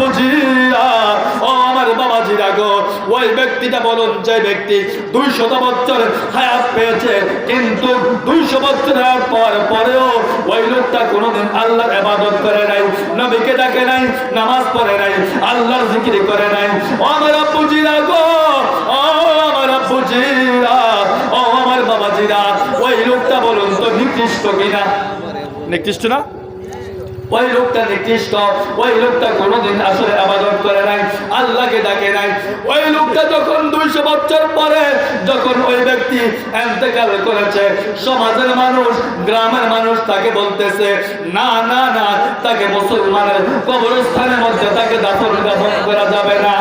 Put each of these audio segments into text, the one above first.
আব্বুজিরা ও আমার বাবাজিরা ওই লোকটা ইবাদত করে নাই, নবীকে ডাকে নাই, নামাজ পড়ে নাই, আল্লাহর জিকির করে নাই। ও আমার আব্বুজিরা গো, ও আমার আব্বুজিরা, ও আমার বাবাজিরা, ওই লোকটা বলুন তো নিকৃষ্ট কিনা? নিকৃষ্ট না? ওই লোকটা নিকৃষ্ট, ওই লোকটা কোনোদিন আসলে আবাদত করে নাই, আল্লাহকে ডাকে নাই। ওই লোকটা যখন দুইশো বছর পরে যখন ওই ব্যক্তি এন্তেকাল করেছে, সমাজের মানুষ, গ্রামের মানুষ তাকে বলতেছে, না না না, তাকে মুসলমানের কবরস্থানের মধ্যে তাকে দাফন দাফন করা যাবে না।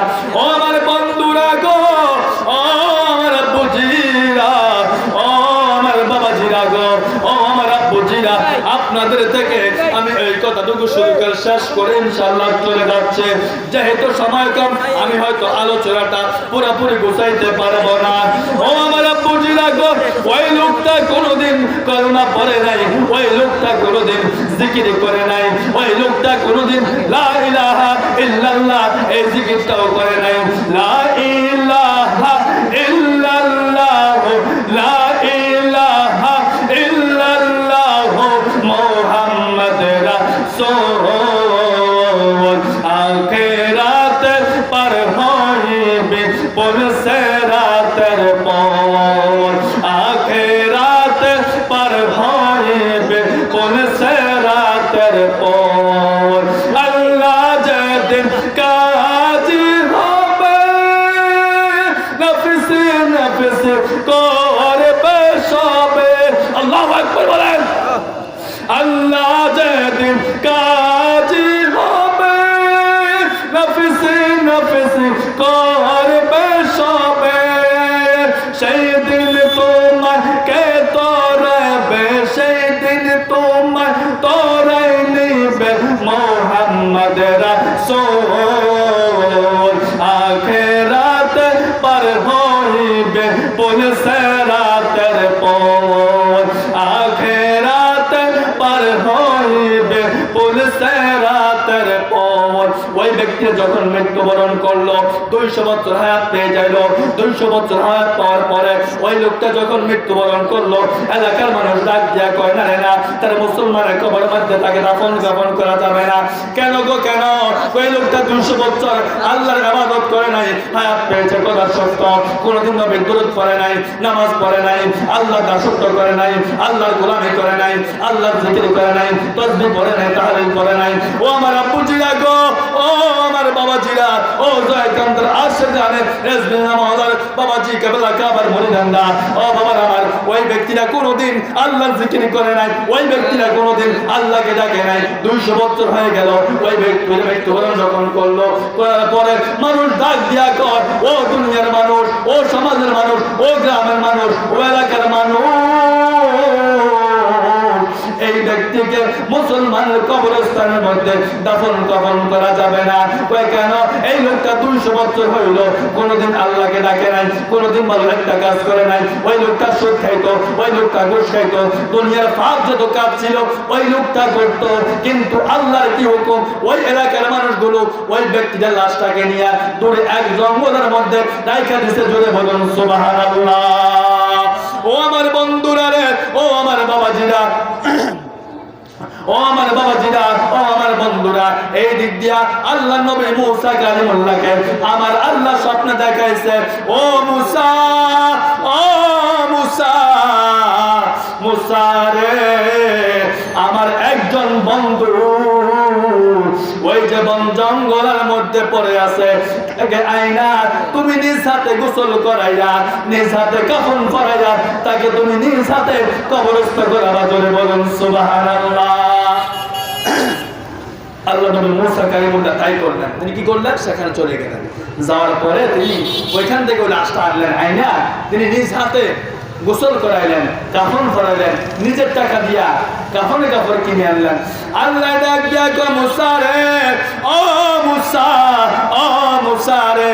যেহেতু সময় কম, আমি হয়তো আলোচনাটা পুরোপুরি গুছাইতে পারব না। ও আমার আব্বুজিরা গো ওই লোকটা কোনোদিন করোনা পড়ে নাই, ওই লোকটা কোনোদিন জিকির করে নাই, ওই লোকটা কোনোদিন লা ইলাহা লা ব্যক্তি যখন মৃত্যুবরণ করল, দুইশো বছর হায়াত পেয়ে যাইল। দুইশো বছর হায়াত পাওয়ার পরে ওই লোকটা যখন মৃত্যুবরণ করল, এলাকার মানুষ ডাক দিয়া কয়, না না, তার মুসলমানের কবর মধ্যে তাকে দাফন কাফন করা যাবে না। কেন গো, কেন? ওই লোকটা দুইশো বছর আল্লাহর ইবাদত করে নাই, হায়াত পেয়েছে কথা সত্য। কোনোদিন নবী দুরূদ পড়ে নাই, নামাজ পড়ে নাই, আল্লাহ দাসত্ব করে নাই, আল্লাহর গোলামি করে নাই, আল্লাহর জিকির করে নাই তসবিহ পড়ে নাই, তাহলিল করে নাই। ও আমার আব্বুজিরা গো ও আমার বাবাজিরা, ও জয়কান্তর আসে জানে বাবাজি কেবলা কাবার মরিদান্দা ও বাবার আমার, ওই ব্যক্তিরা কোনোদিন আল্লাহর জিকির করে নাই, ওই ব্যক্তিরা কোনোদিন আল্লাহকে ডাকে নাই। দুইশো বছর হয়ে গেল, ওই ব্যক্তির মৃত্যুবরণ যখন করল, করার পরে মানুষ ডাক দিয়া কর ও দুনিয়ার মানুষ, ও সমাজের মানুষ, ও গ্রামের মানুষ, ও এলাকার মানুষ ব্যক্তিকে মুসলমানের কবরস্থানের মধ্যে দাফন কাফন করা যাবে না। কয় কেন? এই লোকটা দুইশো বছর হইল, কোনোদিন আল্লাহকে ডাকে নাই, কোনোদিন ভালো একটা কাজ করে নাই। ওই লোকটা সুদ খাইতো, ওই লোকটা ঘুষ খাইতো, দুনিয়ার পাপ যত কাজ ছিল, ওই লোকটা করত। কিন্তু আল্লাহর কি হুকুম? ওই এলাকার মানুষগুলো ওই ব্যক্তিদের লাশটাকে নিয়ে দূরে এক জঙ্গলের মধ্যে রাইখা দিছে, জোরে বলুন, সুবহানাল্লাহ। ও আমার বন্ধুরা রে, ও আমার বাবাজিরা ও আমার বাবা বাবাজিরা ও আমার বন্ধুরা, এই দিক দিয়া আল্লাহ নবী মুসা কালিমুল্লাহকে আমার আল্লাহ স্বপ্ন দেখাইছে। ও মুসা ও মুসা মুসা রে, আমার একজন বন্ধু, ওই যে বন জঙ্গলের মধ্যে পড়ে আছে আইনা, তুমি নিজ হাতে গোসল করাইয়া নিজ হাতে কাফন করাইয়া তাকে তুমি নিজ হাতে কবরস্থ করাবা জোরে বলুন, সুবহানাল্লাহ। আল্লাহ নবী মুসা কালিমুল্লাহ তাই করলেন। তিনি কি করলেন? সেখানে চলে গেলেন। যাওয়ার পরে তিনি ওইখান থেকে ওই লাশটা আনলেন, আইনা, তিনি নিজ হাতে গোসল করাইলেন, কাফন করাইলেন নিজের টাকা দিয়া কাফনে কাপড় কিনে আনলেন আল্লাহ ডাক দিয়া গো রে, ও মুসা ও মুসা রে,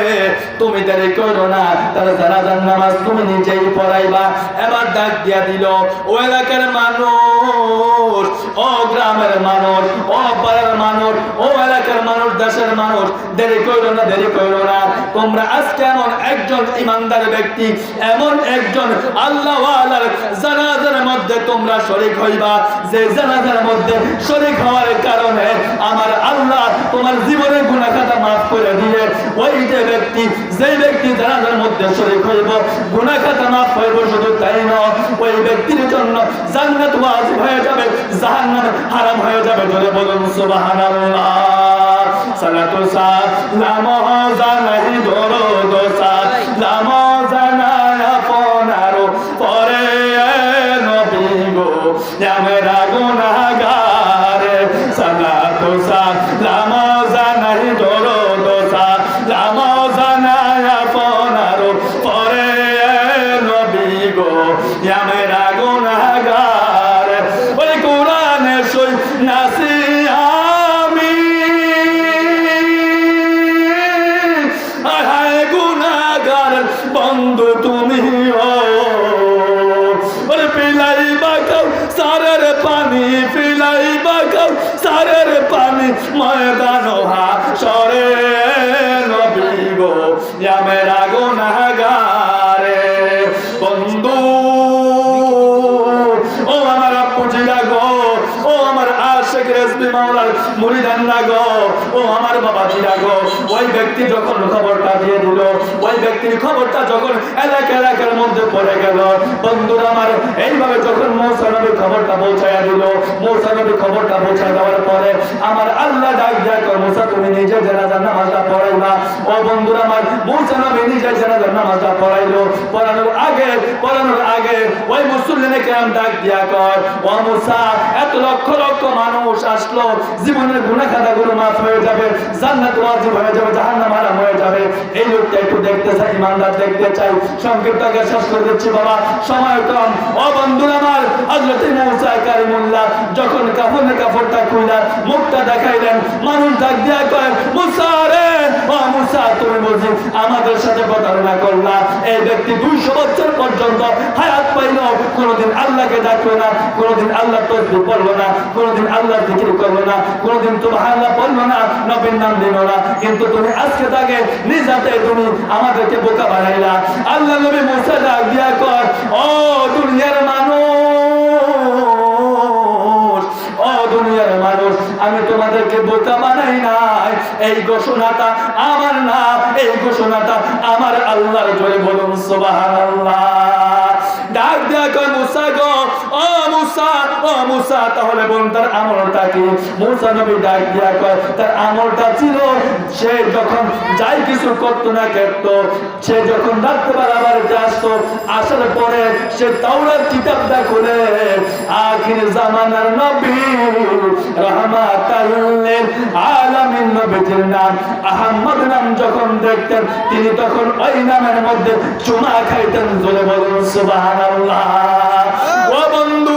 তুমি দেরি করো না, তার জানাজার নামাজ তুমি নিজেই পড়াইবা। এবার ডাক দিয়া দিল, ও এলাকার মানুষ, ও গ্রামের মানুষ, ও পাড়ার মানুষ, ও এলাকার মানুষ, দেশের মানুষ দেরি করো না, দেরি করো না। তোমরা আজকে এমন একজন ইমানদার ব্যক্তি, এমন একজন আল্লাহ জানাজার মধ্যে তোমরা শরিক হইবা। যে জানাজার মধ্যে শরিক হওয়ার কারণে আমার আল্লাহ তোমার জীবনের গুণাখাতা মাফ করে দিয়ে ওই যে ব্যক্তি যে ব্যক্তি জানাজার মধ্যে শরিক হইব গুণাখাতা মাফ হইব শুধু তাই নয়, ওই ব্যক্তির জন্য জান্নাত ওয়াজিব হয়ে যাবে, জাহান্নাম হারাম হয়ে যাবে। ধরে বলুন, সুবহানাল্লাহ। সালাতু সালাম জানাই ধরো দোসা পানি পিলাই বাগাও সারের পানি ময়দান হা সরে নবী গো মেরা মুরিদানরা গো, ও আমার বাবাজিরা গো। ওই ব্যক্তি যখন খবরটা দিয়ে দিল, ওই ব্যক্তির খবরটা যখন এলাকা এলাকার মধ্যে পড়ে গেল, বন্ধুরা আমার, এইভাবে যখন মৌসা নবীর খবরটা পৌঁছায় দিল, মৌসা নবীর খবরটা পৌঁছায় দেওয়ার পরে আমার আল্লাহ ডাক দেয় কর, মৌসা তুমি নিজে জানাজার নামাজটা পড়াইবা। ও বন্ধুরা আমার, মৌসা নবী নিজে জানাজার নামাজটা পড়াইলো। পড়ানোর আগে পড়ানোর আগে ওই মুসল্লিনে কেরাম ডাক দিয়া কর, ও মুসা, এত লক্ষ লক্ষ মানুষ আসলো জীবনের গুণা খাতাগুলো মাফ হয়ে যাবে, জান্নাত ওয়াজিব হয়ে যাবে, জাহান্নাম হারাম হয়ে যাবে। এই লোকটা একটু দেখতে চাই, ইমানদার দেখতে চাই। সংক্ষিপ্তকে শেষ করে দিচ্ছি বাবা। সময় কম। ও বন্ধুরা আমার, হযরত মুসা কারিমুল্লাহ যখন কাফনে কাপড়টা খুইলা, মুখটা দেখাইলেন, মানুষ ডাক দিয়া কয়, মুসা রে! ও মুসা, তুমি আমাদের সাথে প্রতারণা করলা। এই ব্যক্তি দুইশো বছর পর্যন্ত হায়াত পাইল। কোনোদিন আল্লাহকে ডাকলো না, কোনোদিন আল্লাহ তসবি পড়ল না, কোনোদিন আল্লাহ জিকির করল না। কোনোদিন তোমার আল্লাহ পড়ল না, নবীর নাম দিল না। কিন্তু তুমি আজকে তাকে নিজাতে তুমি আমাদেরকে বোকা বানাইলা। আল্লাহ নবী মুসা ডাক দিয়া কর ও দুনিয়ার মানুষ, ও দুনিয়ার মানুষ, আমি তোমাদেরকে বোকা বানাই নাই। এই ঘোষণাটা আমার না, এই ঘোষণাটা আমার আল্লাহর জোরে বলুন, সুবহানাল্লাহ। ডাক দিয়া কয়, মুসা গো ও মুসা তাহলে বোন তার আমলটা কি? মুসা নবী ডাক দেয়া কয় তার আমলটা ছিল সে যখন যাই কিছু করতো না করতো সে যখন রাত্রেবেলা বাড়িতে আসতো আসার পরে সে তাওরাত কিতাবটা খুলে আখির জামানার নবী আলামিন নবীর নাম আহমদ নাম যখন দেখতেন তিনি তখন ওই নামের মধ্যে চুমা খাইতেন জোরে বলুন সুবহানাল্লাহ। ও বন্ধুরা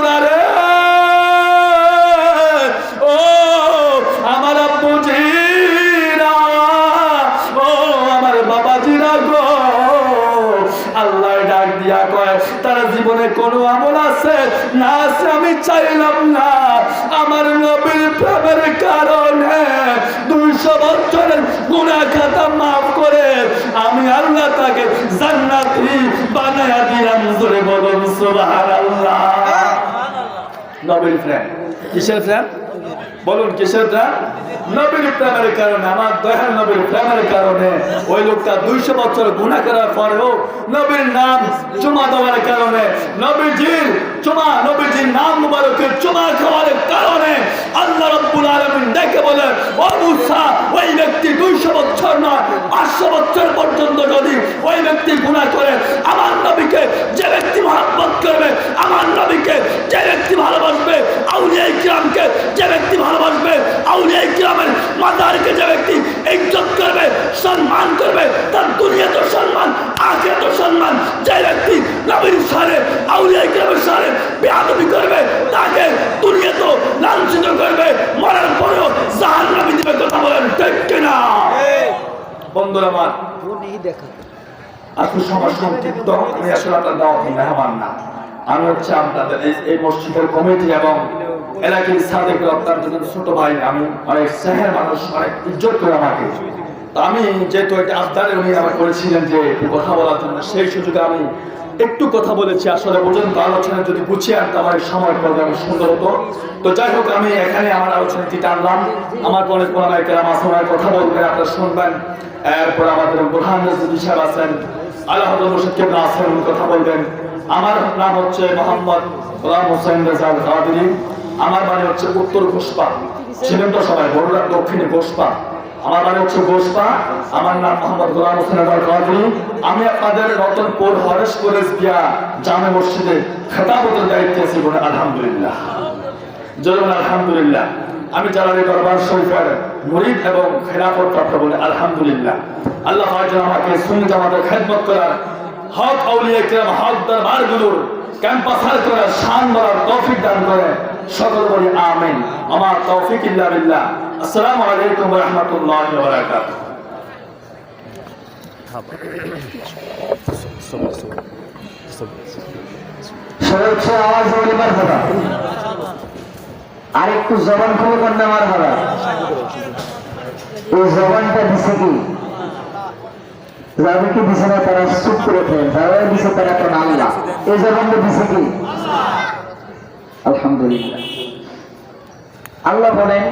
জীবনে কোনো আমল আছে? না আছে আমি চাইলাম না। আমার নবীর প্রেমের কারণে দুইশো বছরের গুণা খাতা মাফ করে আমি আল্লাহ তাকে জান্নাতি বানায়া দিলাম জোরে বলুন সুবহানাল্লাহ। নবীর প্রেম। কিসের প্রেম? বলুন কিসের প্রেম নবীর প্রেমের কারণে, আমার দয়াল নবীর প্রেমের কারণে, ওই লোকটা দুইশো বছর গুণা করার পরেও নবীর নাম চুমা দেওয়ার কারণে, নবীজির চুমা, নবীজির নাম মুবারকের চুমা খাওয়ার কারণে আল্লাহ রব্বুল আলামিন ডেকে বলে, ও মুসা, ওই ব্যক্তি দুইশো বছর নয়, পাঁচশো বছর পর্যন্ত যদি ওই ব্যক্তি গুণা করে, আমার নবীকে যে ব্যক্তি মহাব্বত করবে আমার নবীকে যে ব্যক্তি ভালোবাসবে আউলিয়া ইকরামকে যে ব্যক্তি ভালোবাসবে আউলিয়া ইকরামের মাদারকে যে ব্যক্তি ইজ্জত করবে সম্মান করবে তার দুনিয়া তো সম্মান আগে তো সম্মান যে ব্যক্তি নবীর সারে আউলিয়া ইকরামের সারে বেয়াদবি করবে তাকে দুনিয়া তো লাঞ্ছিত করবে মরার পরেও জাহান নবী দিবে কথা বলেন ঠিক কিনা বন্ধুরা সংক্ষিপ্ত আমি আসলে আপনার দাওয়াতি মেহমান না। আমি হচ্ছে আপনাদের এই মসজিদের কমিটি এবং এলাকার সাদেক অত্যন্ত ছোট ভাই, আমি অনেক শেহের মানুষ, অনেক ইজ্জত করে আমাকে আমি যেহেতু একটা আবদারে উনি আমার করেছিলেন যে কথা বলার জন্য, সেই সুযোগে আমি একটু কথা বলেছি। আসলে পর্যন্ত আলোচনা যদি গুছিয়ে আনতাম আমার সময় প্রোগ্রাম সুন্দর হতো। তো যাই হোক, আমি এখানে আমার আলোচনাটি টানলাম। আমার পরে কোরআন কেরাম আসমার কথা বলবেন, আপনারা শুনবেন। এরপর আমাদের প্রধান নজরুল সাহেব আছেন আল্লাহ মুর্শিদ কেবলা আছেন কথা বলবেন। আমার নাম হচ্ছে মোহাম্মদ গোলাম হোসেন রেজাল কাদিরি। আমার বাড়ি হচ্ছে উত্তর ঘোষপা। ছিলেন তো সবাই বড়রা দক্ষিণে ঘোষপা। আমার বাড়ি হচ্ছে ঘোষপা আমার নাম মোহাম্মদ গোলাম হোসেন আমি আপনাদের রতনপুর হরেশ কলেজ গিয়া জামে মসজিদে খেতাবতের দায়িত্বে আছি বলে আলহামদুলিল্লাহ। জরুর আলহামদুলিল্লাহ। আমি জালালি দরবার শরীফের মুরিদ এবং খেলাফত প্রাপ্ত বলে আলহামদুলিল্লাহ। আল্লাহ আমাকে সুন্নি জামাতের খেদমত করার হক আউলিয়া কিরাম হক দরবারগুলোর ক্যাম্পাসার করার শান বলার তৌফিক দান করে সকল বলি আমিন। আমার তৌফিক ইল্লা বিল্লাহ। আসসালামু আলাইকুম ওয়া রাহমাতুল্লাহি ওয়া বারাকাতুহু। আওয়াজ আর একটু জবান খুলে কন্যা মার ভাড়া এই জবানটা দিছে কি? যাদেরকে দিছে না, তারা চুপ করে থাকেন। যারা দিছে তারা তো আল্লাহ। এই জবানটা দিছে কি? আলহামদুলিল্লাহ। আল্লাহ বলেন